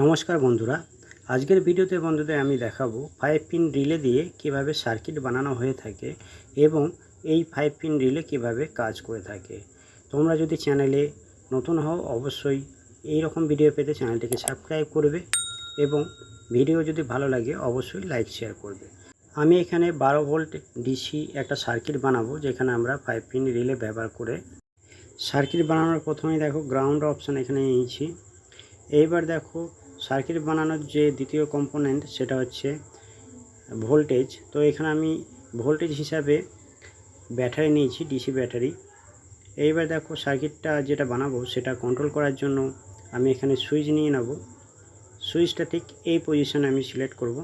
নমস্কার বন্ধুরা। আজকের ভিডিওতে বন্ধুদের আমি দেখাবো ফাইভ পিন রিলে দিয়ে কীভাবে সার্কিট বানানো হয়ে থাকে এবং এই ফাইভ পিন রিলে কীভাবে কাজ করে থাকে। তোমরা যদি চ্যানেলে নতুন হও, অবশ্যই এই রকম ভিডিও পেতে চ্যানেলটিকে সাবস্ক্রাইব করবে এবং ভিডিও যদি ভালো লাগে, অবশ্যই লাইক শেয়ার করবে। আমি এখানে বারো ভোল্ট ডিসি একটা সার্কিট বানাবো, যেখানে আমরা ফাইভ পিন রিলে ব্যবহার করে সার্কিট বানানোর প্রথমেই দেখো গ্রাউন্ড অপশান এখানে নিয়েছি। এইবার দেখো সার্কিট বানানোর যে দ্বিতীয় কম্পোনেন্ট সেটা হচ্ছে ভোল্টেজ তো এখানে আমি ভোল্টেজ হিসাবে ব্যাটারি নিয়েছি ডিসি ব্যাটারি এইবার দেখো সার্কিটটা যেটা বানাবো সেটা কন্ট্রোল করার জন্য আমি এখানে সুইচ নিয়ে নেব। সুইচটা ঠিক এই পজিশনে আমি সিলেক্ট করব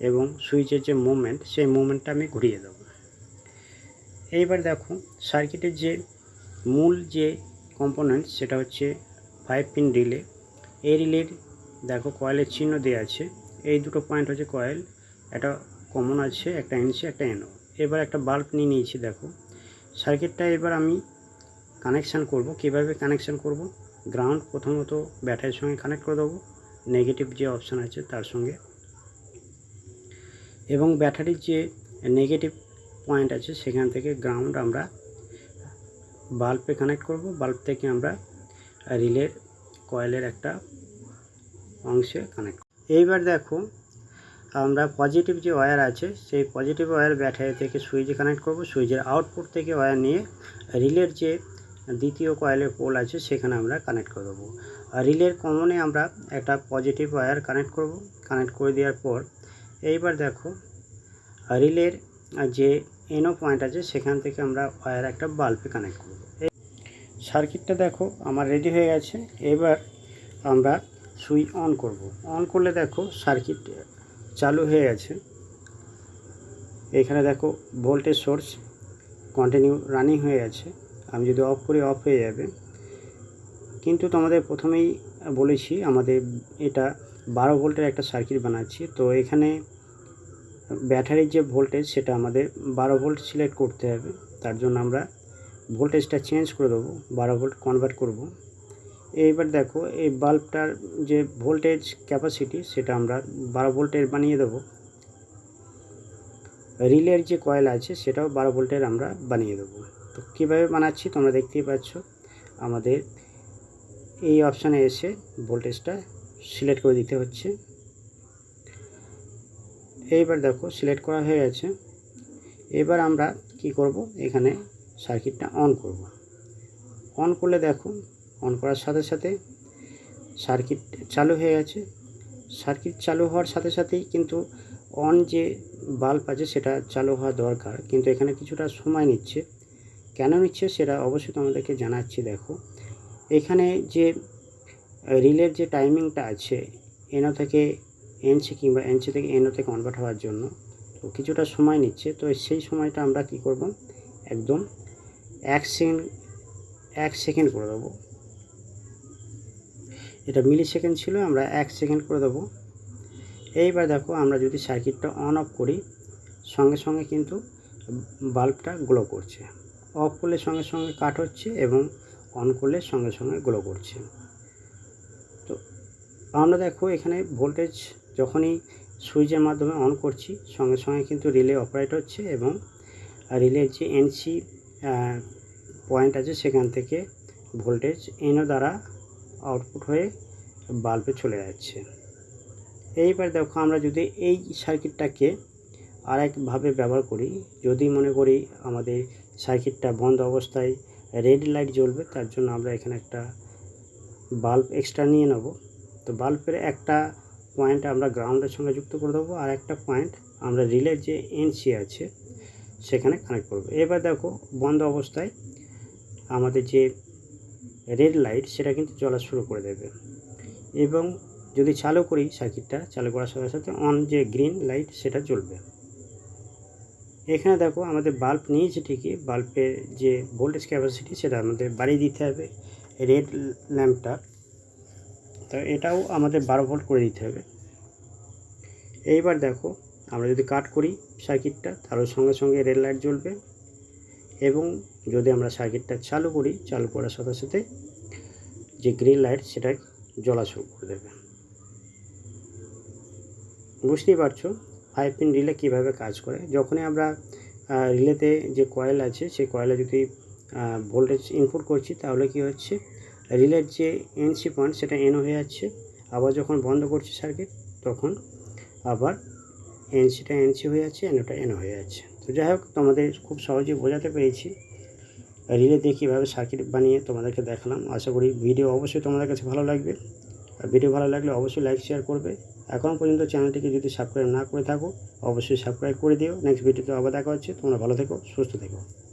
এবং সুইচের যে মুভমেন্ট সেই মুভমেন্টটা আমি ঘুরিয়ে দেবো। এইবার দেখো সার্কিটের যে মূল যে কম্পোনেন্ট সেটা হচ্ছে ফাইভ পিন রিলে এই রিলের দেখো কয়েলের চিহ্ন দেওয়া আছে। এই দুটো পয়েন্ট হচ্ছে কয়েল একটা কমন আছে, একটা এনসি একটা এনও এবার একটা বাল্ব নিয়ে নিয়েছি, দেখো। সার্কিটটা এবার আমি কানেকশান করব। কীভাবে কানেকশান করব? গ্রাউন্ড প্রথমত ব্যাটারির সঙ্গে কানেক্ট করে দেবো। নেগেটিভ যে অপশান আছে, তার সঙ্গে। এবং ব্যাটারির যে নেগেটিভ পয়েন্ট আছে, সেখান থেকে গ্রাউন্ড আমরা বাল্বে কানেক্ট করব। বাল্ব থেকে আমরা রিলের কয়েলের একটা অংশে কানেক্ট এইবার দেখো, আমরা পজিটিভ যে ওয়্যার আছে, সেই পজিটিভ ওয়্যার ব্যাটারি থেকে সুইচে কানেক্ট করব। সুইচের আউটপুট থেকে ওয়্যার নিয়ে রিলের যে দ্বিতীয় কয়েলের পোল আছে, সেখানে আমরা কানেক্ট করে দেবো। রিলের কমনে আমরা একটা পজিটিভ ওয়্যার কানেক্ট করব। কানেক্ট করে দেওয়ার পর, এইবার দেখো রিলের যে এনো পয়েন্ট আছে, সেখান থেকে আমরা ওয়্যার একটা বাল্বে কানেক্ট করব। সার্কিটটা দেখো, আমার রেডি হয়ে গেছে। এবার আমরা সুইচ অন করব। অন করলে দেখো সার্কিট চালু হয়ে গেছে। এখানে দেখো ভোল্টেজ সোর্স কন্টিনিউ রানিং হয়ে গেছে। আমি যদি অফ করি অফ হয়ে যাবে। কিন্তু তোমাদের প্রথমেই বলেছি, আমাদের এটা বারো ভোল্টের একটা সার্কিট বানাচ্ছি। তো এখানে ব্যাটারির যে ভোল্টেজ সেটা আমাদের বারো ভোল্ট সিলেক্ট করতে হবে। তার জন্য আমরা ভোল্টেজটা চেঞ্জ করে দেবো, বারো ভোল্ট কনভার্ট করব। এইবার দেখো, এই বাল্বটার যে ভোল্টেজ ক্যাপাসিটি সেটা আমরা বারো ভোল্টের বানিয়ে দেবো। রিলের যে কয়েল আছে, সেটাও বারো ভোল্টের আমরা বানিয়ে দেবো। তো কীভাবে বানাচ্ছি তোমরা দেখতেই পাচ্ছ, আমাদের এই অপশানে এসে ভোল্টেজটা সিলেক্ট করে দিতে হচ্ছে। এইবার দেখো সিলেক্ট করা হয়ে গেছে। এবার আমরা কি করব, এখানে সার্কিটটা অন করব। অন করলে দেখো, অন করার সাথে সাথে সার্কিট চালু হয়ে গেছে। সার্কিট চালু হওয়ার সাথে সাথেই কিন্তু অন যে বাল্ব আছে সেটা চালু হওয়া দরকার। কিন্তু এখানে কিছুটা সময় নিচ্ছে। কেন নিচ্ছে সেটা অবশ্যই তোমাদেরকে জানাচ্ছি, দেখো। এখানে যে রিলের যে টাইমিংটা আছে এনো থেকে এনসি কিংবা এনসি থেকে এনও থেকে কনভার্ট হওয়ার জন্য, তো কিছুটা সময় নিচ্ছে। তো সেই সময়টা আমরা কি করব? একদম এক সেকেন্ড এক সেকেন্ড করে দেবো। এটা মিলি সেকেন্ড ছিল, আমরা এক সেকেন্ড করে দেবো। এইবার দেখো, আমরা যদি সার্কিটটা অন অফ করি, সঙ্গে সঙ্গে কিন্তু বাল্বটা গ্লো করছে। অফ করলে সঙ্গে সঙ্গে কাট হচ্ছে এবং অন করলে সঙ্গে সঙ্গে গ্লো করছে। তো আমরা দেখো, এখানে ভোল্টেজ যখনই সুইচের মাধ্যমে অন করছি, সঙ্গে সঙ্গে কিন্তু রিলে অপারেট হচ্ছে এবং রিলের যে এনসি পয়েন্ট আছে সেখান থেকে ভোল্টেজ এনো দ্বারা আউটপুট হয়ে বাল্বে চলে যাচ্ছে। এইবার দেখো আমরা যদি এই সার্কিটটাকে আরেকভাবে ব্যবহার করি, যদি মনে করি আমাদের সার্কিটটা বন্ধ অবস্থায় রেড লাইট জ্বলবে, তার জন্য আমরা এখানে একটা বাল্ব এক্সট্রা নিয়ে নেব। তো বাল্বের একটা পয়েন্ট আমরা গ্রাউন্ডের সঙ্গে যুক্ত করে দেবো, আর একটা পয়েন্ট আমরা রিলের যে এনসি আছে সেখানে কানেক্ট করব। এবার দেখো, বন্ধ অবস্থায় আমাদের যে রেড লাইট সেটা কিন্তু জ্বলা শুরু করে দেবে। এবং যদি চালু করি সার্কিটটা চালু করার সাথে সাথে অন যে গ্রিন লাইট সেটা জ্বলবে। এখানে দেখো, আমাদের বাল্ব নিয়েছে ঠিকই। বাল্বের যে ভোল্টেজ ক্যাপাসিটি সেটা আমাদের বাড়িয়ে দিতে হবে রেড ল্যাম্পটা তো এটাও আমাদের বারো ভোল্ট করে দিতে হবে। এইবার দেখো আমরা যদি কাট করি সার্কিটটা তাহলে সঙ্গে সঙ্গে রেড লাইট জ্বলবে এবং যদি আমরা সার্কিটটা চালু করি, চালু করার সাথে সাথে যে গ্রিন লাইট সেটা জ্বলা শুরু করে দেবে। বুঝতেই পারছ? ফাইভ পিন রিলে কীভাবে কাজ করে? যখনই আমরা রিলেতে যে কয়েল আছে, সেই কয়েলে যদি ভোল্টেজ ইনপুট করছি, তাহলে কি হচ্ছে? রিলের যে এনসি পয়েন্ট সেটা এন হয়ে যাচ্ছে। আবার যখন বন্ধ করছি সার্কিট তখন আবার এনসিটা এনসি হয়ে যাচ্ছে এনওটা এন হয়ে যাচ্ছে। তো যাই হোক, তোমাদের খুব সহজে বোঝাতে পেরেছি। রিলে দিয়ে কীভাবে সার্কিট বানিয়ে তোমাদেরকে দেখালাম। আশা করি ভিডিও অবশ্যই তোমাদের কাছে ভালো লাগবে। আর ভিডিও ভালো লাগলে অবশ্যই লাইক শেয়ার করবে। এখনও পর্যন্ত চ্যানেলটিকে যদি সাবস্ক্রাইব না করে থাকো, অবশ্যই সাবস্ক্রাইব করে দিও। নেক্সট ভিডিওতে আবার দেখা হচ্ছে। তোমরা ভালো থেকো, সুস্থ থেকো।